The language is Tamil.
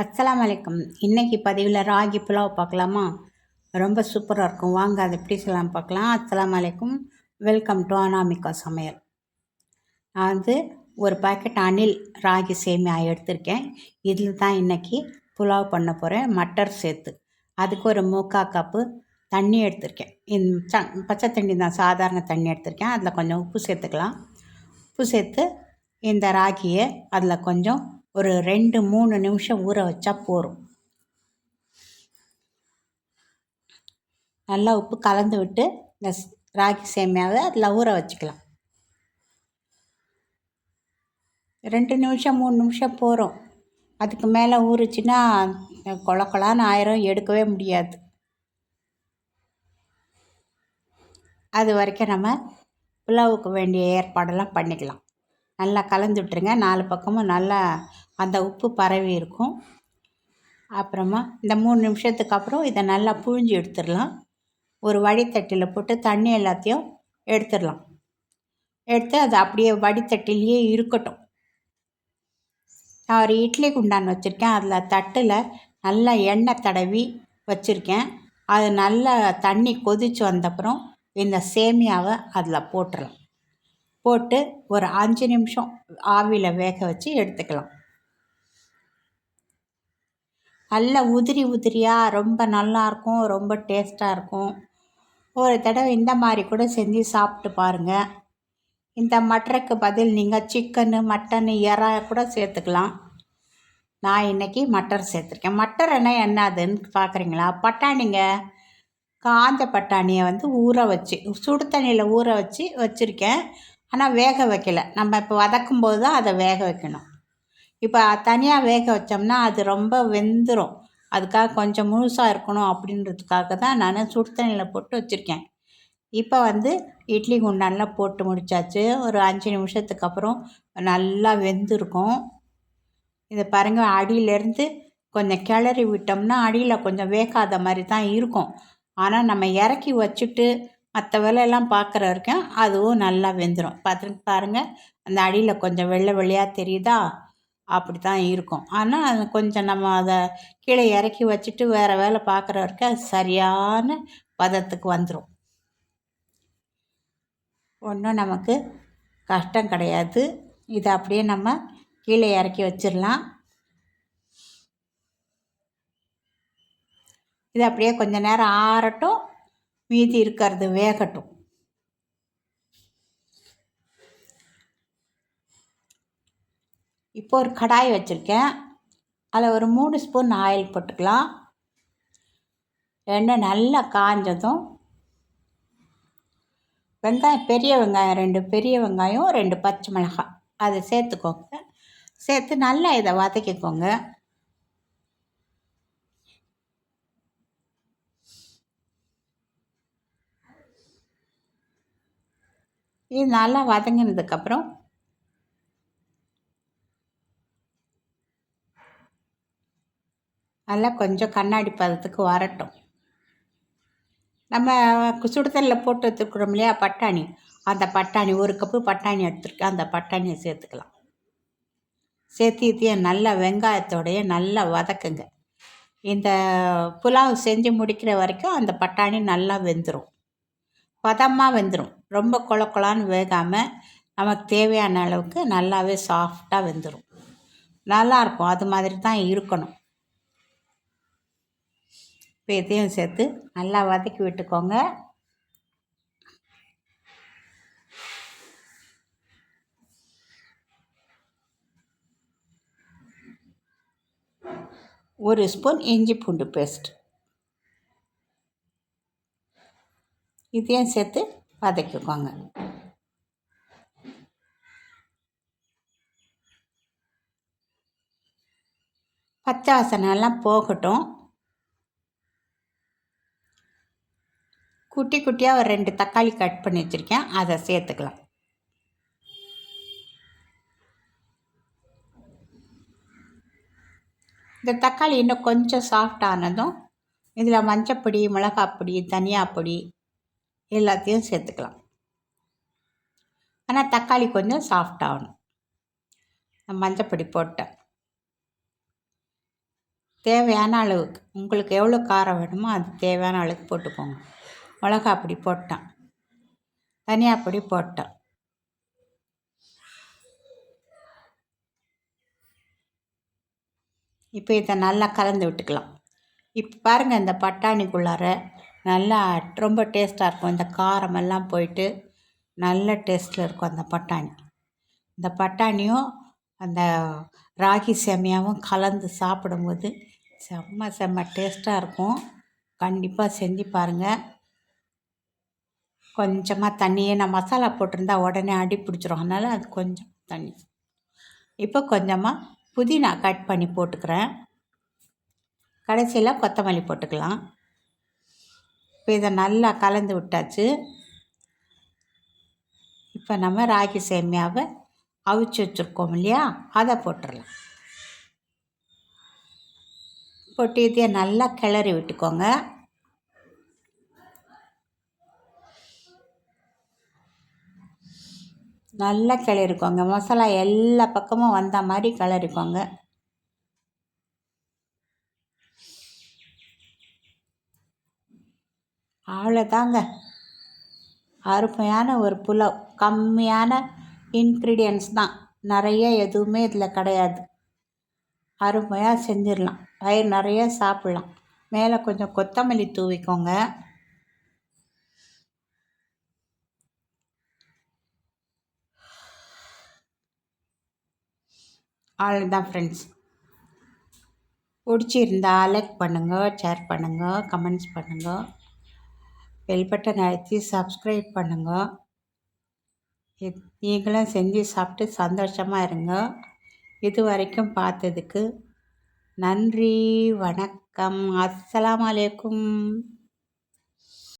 அஸ்லாம் வலைக்கம் இன்றைக்கி பதிவில் ராகி புலாவ் பார்க்கலாமா? ரொம்ப சூப்பராக இருக்கும். வாங்க அதை எப்படி செய்யலாம் பார்க்கலாம். அஸ்லாம் வலைக்கும் வெல்கம் டு அனாமிகா சமையல். நான் வந்து ஒரு பாக்கெட் அணில் ராகி சேமியா எடுத்திருக்கேன். இதில் தான் இன்றைக்கி புலாவ் பண்ண போகிறேன் மட்டர் சேர்த்து. அதுக்கு ஒரு மூக்கா கப்பு தண்ணி எடுத்திருக்கேன். இந்த ச பச்சை தண்ணி தான். சாதாரண தண்ணி எடுத்திருக்கேன். அதில் கொஞ்சம் உப்பு சேர்த்துக்கலாம். உப்பு சேர்த்து இந்த ராகியை அதில் கொஞ்சம் ஒரு ரெண்டு மூணு நிமிஷம் ஊற வச்சா போதும். நல்லா உப்பு கலந்து விட்டு இந்த ராகி சேமியாவை அதில் ஊற வச்சுக்கலாம். ரெண்டு நிமிஷம் மூணு நிமிஷம் போகிறோம் அதுக்கு மேலே ஊறுச்சுன்னா கொல கொலான்னு ஆயிரம் எடுக்கவே முடியாது. அது வரைக்கும் நம்ம புலாவுக்கு வேண்டிய ஏற்பாடெல்லாம் பண்ணிக்கலாம். நல்லா கலந்து விட்டுருங்க. நாலு பக்கமும் நல்லா அந்த உப்பு பரவி இருக்கும். அப்புறமா இந்த மூணு நிமிஷத்துக்கு அப்புறம் இதை நல்லா புழிஞ்சு எடுத்துடலாம். ஒரு வடித்தட்டில் போட்டு தண்ணி எல்லாத்தையும் எடுத்துடலாம். எடுத்து அது அப்படியே வடித்தட்டிலேயே இருக்கட்டும். நான் ஒரு இட்லி குண்டான் வச்சுருக்கேன். அதில் தட்டில் நல்லா எண்ணெய் தடவி வச்சுருக்கேன். அது நல்லா தண்ணி கொதிச்சு வந்தப்புறம் இந்த சேமியாவை அதில் போட்டுடலாம். போட்டு ஒரு அஞ்சு நிமிஷம் ஆவியில் வேக வச்சு எடுத்துக்கலாம். நல்லா உதிரி உதிரியாக ரொம்ப நல்லா இருக்கும் ரொம்ப டேஸ்ட்டாக இருக்கும். ஒரு தடவை இந்த மாதிரி கூட செஞ்சு சாப்பிட்டு பாருங்கள் இந்த மட்டருக்கு பதில் நீங்கள் சிக்கனு மட்டனு இறா கூட சேர்த்துக்கலாம். நான் இன்றைக்கி மட்டர் சேர்த்துருக்கேன். மட்டர் என்ன என்னதுன்னு பார்க்குறீங்களா பட்டாணிங்க. காஞ்ச பட்டாணியை வந்து ஊற வச்சு சுடு தண்ணியில் ஊற வச்சு வச்சுருக்கேன். ஆனால் வேக வைக்கல. நம்ம இப்போ வதக்கும் போது தான் அதை வேக வைக்கணும். இப்போ தனியாக வேக வச்சோம்னா அது ரொம்ப வெந்துடும் அதுக்காக கொஞ்சம் முழுசாக இருக்கணும் அப்படின்றதுக்காக தான் நான் சுடு தண்ணியில் போட்டு வச்சுருக்கேன். இப்போ வந்து இட்லி குண்டானில் போட்டு முடிச்சாச்சு. ஒரு அஞ்சு நிமிஷத்துக்கு அப்புறம் நல்லா வெந்திருக்கும். இதை பாருங்கள் அடியிலேருந்து கொஞ்சம் கிளறி விட்டோம்னா அடியில் கொஞ்சம் வேகாத மாதிரி தான் இருக்கும். ஆனால் நம்ம இறக்கி வச்சுட்டு மற்ற வேலையெல்லாம் பார்க்குற வரைக்கும் அதுவும் நல்லா வெந்துடும் பார்த்து பாருங்கள் அந்த அடியில் கொஞ்சம் வெள்ளை வெள்ளையாக தெரியுதா? அப்படி தான் இருக்கும். ஆனால் அது கொஞ்சம் நம்ம அதை கீழே இறக்கி வச்சுட்டு வேறு வேலை பார்க்குற வரைக்கும் அது சரியான பதத்துக்கு வந்துடும் ஒன்றும் நமக்கு கஷ்டம் கிடையாது. இதை அப்படியே நம்ம கீழே இறக்கி வச்சிடலாம். இது அப்படியே கொஞ்ச நேரம் ஆறட்டும். மீதி இருக்கிறது வேகட்டும். இப்போ ஒரு கடாய் வச்சுருக்கேன். அதில் ஒரு மூணு ஸ்பூன் ஆயில் போட்டுக்கலாம். எண்ணெய் நல்லா காஞ்சதும் வெங்காயம் பெரிய வெங்காயம் ரெண்டு பெரிய வெங்காயம் ரெண்டு பச்சை மிளகாய். அதை சேர்த்துக்கோங்க. சேர்த்து நல்லா இதை வதக்கிக்கோங்க. இது நல்லா வதங்கினதுக்கப்புறம் நல்லா கொஞ்சம் கண்ணாடி பதத்துக்கு வரட்டும். நம்ம சுடுதலில் போட்டு வச்சுருக்குறோம் இல்லையா பட்டாணி. அந்த பட்டாணி ஒரு கப்பு பட்டாணி எடுத்துருக்கேன். அந்த பட்டாணியை சேர்த்துக்கலாம். சேர்த்து நல்லா வெங்காயத்தோடைய நல்லா வதக்குங்க. இந்த புலாவ் செஞ்சு முடிக்கிற வரைக்கும் அந்த பட்டாணி நல்லா வெந்துடும் பதமாக வெந்துடும் ரொம்ப கொல கொலான்னு வேகாமல் நமக்கு தேவையான அளவுக்கு நல்லாவே சாஃப்டாக வெந்துடும் நல்லாயிருக்கும் அது மாதிரி தான் இருக்கணும். இப்போ இதையும் சேர்த்து நல்லா வதக்கி விட்டுக்கோங்க. ஒரு ஸ்பூன் இஞ்சி பூண்டு பேஸ்ட். இதையும் சேர்த்து வதக்கிக்கோங்க. பச்சை வாசனைலாம் போகட்டும். குட்டி குட்டியாக ஒரு ரெண்டு தக்காளி கட் பண்ணி வச்சுருக்கேன். அதை சேர்த்துக்கலாம். இந்த தக்காளி இன்னும் கொஞ்சம் சாஃப்ட் ஆனதும் இதில் மஞ்சப்பொடி மிளகாப்பொடி தனியாப்பொடி எல்லாத்தையும் சேர்த்துக்கலாம். ஆனால் தக்காளி கொஞ்சம் சாஃப்ட் ஆகணும். நான் மஞ்சப்பொடி போட்டேன். தேவையான அளவுக்கு. உங்களுக்கு எவ்வளோ காரம் வேணுமோ அது தேவையான அளவுக்கு போட்டுக்கோங்க. மிளகா பொடி போட்டேன். தனியா பொடி போட்டேன். இப்போ இதை நல்லா கலந்து விட்டுக்கலாம். இப்போ பாருங்கள் இந்த பட்டாணிக்குள்ளார நல்லா ரொம்ப டேஸ்ட்டாக இருக்கும். இந்த காரமெல்லாம் போயிட்டு நல்ல டேஸ்ட்டில் இருக்கும் அந்த பட்டாணி. இந்த பட்டாணியும் அந்த ராகி செம்மையாகவும் கலந்து சாப்பிடும்போது செம்ம செம்ம டேஸ்ட்டாக இருக்கும். கண்டிப்பாக செஞ்சு பாருங்கள் கொஞ்சமாக தண்ணியே நான் மசாலா போட்டிருந்தா உடனே அடி பிடிச்சிரும். அதனால் அது கொஞ்சம் தண்ணி. இப்போ கொஞ்சமாக புதினா கட் பண்ணி போட்டுக்கிறேன். கடைசியில் கொத்தமல்லி போட்டுக்கலாம். இப்போ இதை நல்லா கலந்து விட்டாச்சு. இப்போ நம்ம ராகி சேமியாவை அவிச்சு வச்சுருக்கோம் இல்லையா? அதை போட்டுடலாம். போட்டு இதையே நல்லா கிளறி விட்டுக்கோங்க. நல்லா கிளறிக்கோங்க மசாலா எல்லா பக்கமும் வந்த மாதிரி கிளறிக்கோங்க அவ்வளோதாங்க அருமையான ஒரு புலவ். கம்மியான இன்க்ரீடியன்ஸ் தான். நிறைய எதுவுமே இதில் கிடையாது. அருமையாக செஞ்சிடலாம். வயிறு நிறைய சாப்பிட்லாம். மேலே கொஞ்சம் கொத்தமல்லி தூவிக்கோங்க. அவ்வளோதான் ஃப்ரெண்ட்ஸ் பிடிச்சிருந்தா லைக் பண்ணுங்கள் ஷேர் பண்ணுங்கள் கமெண்ட்ஸ் பண்ணுங்கள் பெல் பட்டன் அழுத்தி சப்ஸ்கிரைப் பண்ணுங்கள் நீங்களும் செஞ்சு சாப்பிட்டு சந்தோஷமாக இருங்க. இது வரைக்கும் பார்த்ததுக்கு நன்றி வணக்கம். அஸ்லாம் அலைக்கும்.